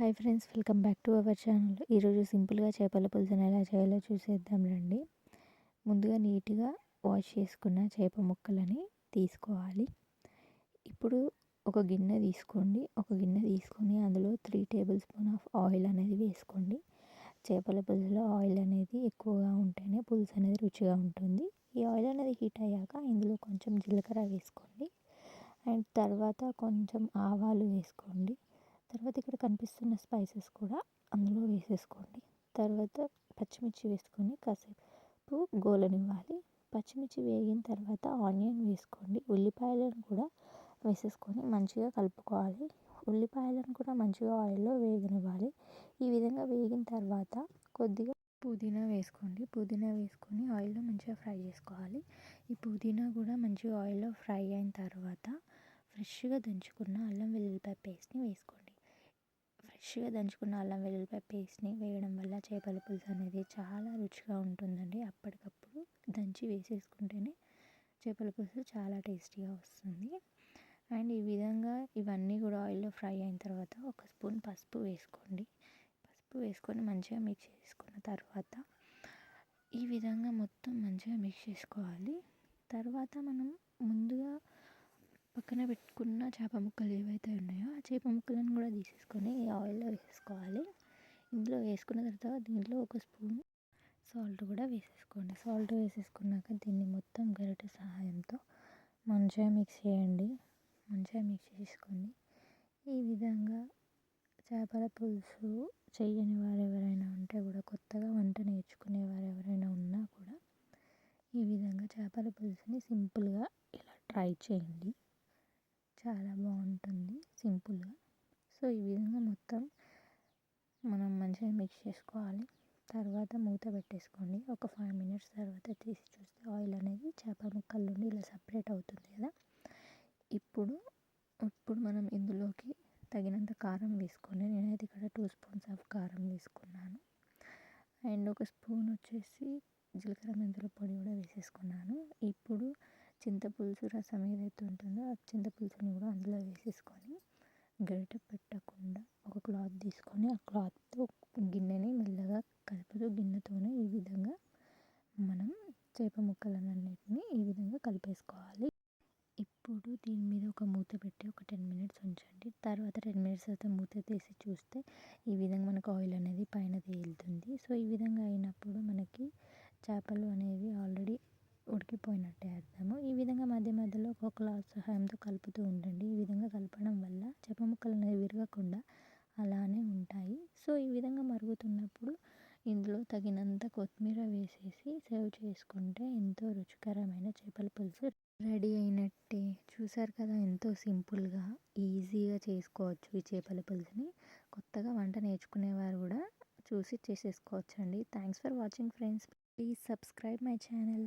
Hi friends welcome back to our channel. ఈరోజు సింపుల్గా చేపల పులుసుని ఎలా చేయాలో చూసేద్దాం రండి. ముందుగా నీట్గా వాష్ చేసుకున్న చేప ముక్కలని తీసుకోవాలి. ఇప్పుడు ఒక గిన్నె తీసుకోండి. ఒక గిన్నె తీసుకొని అందులో three table spoon of oil అనేది వేసుకోండి. చేపల పులుసులో ఆయిల్ అనేది ఎక్కువగా ఉంటేనే పులుసు అనేది రుచిగా ఉంటుంది. ఈ ఆయిల్ అనేది హీట్ అయ్యాక ఇందులో కొంచెం జీలకర్ర వేసుకోండి. అండ్ తర్వాత కొంచెం ఆవాలు వేసుకోండి. తర్వాత ఇక్కడ కనిపిస్తున్న స్పైసెస్ కూడా అందులో వేసేసుకోండి. తర్వాత పచ్చిమిర్చి వేసుకొని కాసేపు గోలనివ్వాలి. పచ్చిమిర్చి వేగిన తర్వాత ఆనియన్ వేసుకోండి. ఉల్లిపాయలను కూడా వేసేసుకొని మంచిగా కలుపుకోవాలి. ఉల్లిపాయలను కూడా మంచిగా ఆయిల్లో వేగనివ్వాలి. ఈ విధంగా వేగిన తర్వాత కొద్దిగా పుదీనా వేసుకోండి. పుదీనా వేసుకొని ఆయిల్లో మంచిగా ఫ్రై చేసుకోవాలి. ఈ పుదీనా కూడా మంచిగా ఆయిల్లో ఫ్రై అయిన తర్వాత ఫ్రెష్గా దంచుకున్న అల్లం వెల్లుల్లిపాయ పేస్ట్ని వేసుకోండి. ఫ్రెష్గా దంచుకున్న అల్లం వెల్లుల్లిపాయ పేస్ట్ని వేయడం వల్ల చేపల పులుసు అనేది చాలా రుచిగా ఉంటుందండి. అప్పటికప్పుడు దంచి వేసేసుకుంటేనే చేపల పులుసు చాలా టేస్టీగా వస్తుంది. అండ్ ఈ విధంగా ఇవన్నీ కూడా ఆయిల్లో ఫ్రై అయిన తర్వాత ఒక స్పూన్ పసుపు వేసుకోండి. పసుపు వేసుకొని మంచిగా మిక్స్ చేసుకున్న తర్వాత ఈ విధంగా మొత్తం మంచిగా మిక్స్ చేసుకోవాలి. తర్వాత మనం ముందుగా పక్కన పెట్టుకున్న చేప ముక్కలు ఏవైతే ఉన్నాయో ఆ చేప ముక్కలను కూడా తీసేసుకొని ఆయిల్లో వేసుకోవాలి. ఇందులో వేసుకున్న తర్వాత దీంట్లో ఒక స్పూన్ సాల్ట్ కూడా వేసేసుకోండి. సాల్ట్ వేసేసుకున్నాక దీన్ని మొత్తం గరిటె సహాయంతో మంచిగా మిక్స్ చేయండి. మంచిగా మిక్స్ చేసుకోండి ఈ విధంగా చేపల పులుసు చేయని వారు ఎవరైనా ఉంటే కూడా కొత్తగా వంట నేర్చుకునే వారు ఎవరైనా ఉన్నా కూడా ఈ విధంగా చేపల పులుసుని సింపుల్గా ఇలా ట్రై చేయండి. చాలా బాగుంటుంది సింపుల్గా. సో ఈ విధంగా మొత్తం మనం మంచిగా మిక్స్ చేసుకోవాలి. తర్వాత మూత పెట్టేసుకోండి. ఒక ఫైవ్ మినిట్స్ తర్వాత తీసి చూస్తే ఆయిల్ అనేది చేప ముక్కల నుండి ఇలా సపరేట్ అవుతుంది కదా. ఇప్పుడు ఇప్పుడు మనం ఇందులోకి తగినంత కారం వేసుకోండి నేనైతే ఇక్కడ టూ స్పూన్స్ ఆఫ్ కారం వేసుకున్నాను. అండ్ ఒక స్పూన్ వచ్చేసి జీలకర్ర మెంతుల పొడి కూడా వేసేసుకున్నాను. ఇప్పుడు చింతపులుసు రసం ఏదైతే ఉంటుందో ఆ చింతపులుసుని కూడా అందులో వేసేసుకొని గరిటె పెట్టకుండా ఒక క్లాత్ తీసుకొని ఆ క్లాత్తో గిన్నెని మెల్లగా కలుపుతూ గిన్నెతోనే ఈ విధంగా మనం చేప ముక్కలన్నిటిని ఈ విధంగా కలిపేసుకోవాలి. ఇప్పుడు దీని మీద ఒక మూత పెట్టి ఒక టెన్ మినిట్స్ ఉంచండి. తర్వాత టెన్ మినిట్స్ తర్వాత మూత తీసి చూస్తే ఈ విధంగా మనకు ఆయిల్ అనేది పైన తేలుతుంది. సో ఈ విధంగా అయినప్పుడు మనకి చేపలు అనేవి ఆల్రెడీ ఉడికిపోయినట్టే అర్థము. ఈ విధంగా మధ్య మధ్యలో ఒక క్లాత్ సహాయంతో కలుపుతూ ఉండండి. ఈ విధంగా కలపడం వల్ల చేప ముక్కలు అనేవి విరగకుండా అలానే ఉంటాయి. సో ఈ విధంగా మరుగుతున్నప్పుడు ఇందులో తగినంత కొత్తిమీర వేసేసి సర్వ్ చేసుకుంటే ఎంతో రుచికరమైన చేపల పులుసు రెడీ అయినట్టే. చూసారు కదా ఎంతో సింపుల్గా ఈజీగా చేసుకోవచ్చు ఈ చేపల పులుసుని. కొత్తగా వంట నేర్చుకునేవారు కూడా చూసి చేసేసుకోవచ్చండి. Thanks for watching friends please subscribe my channel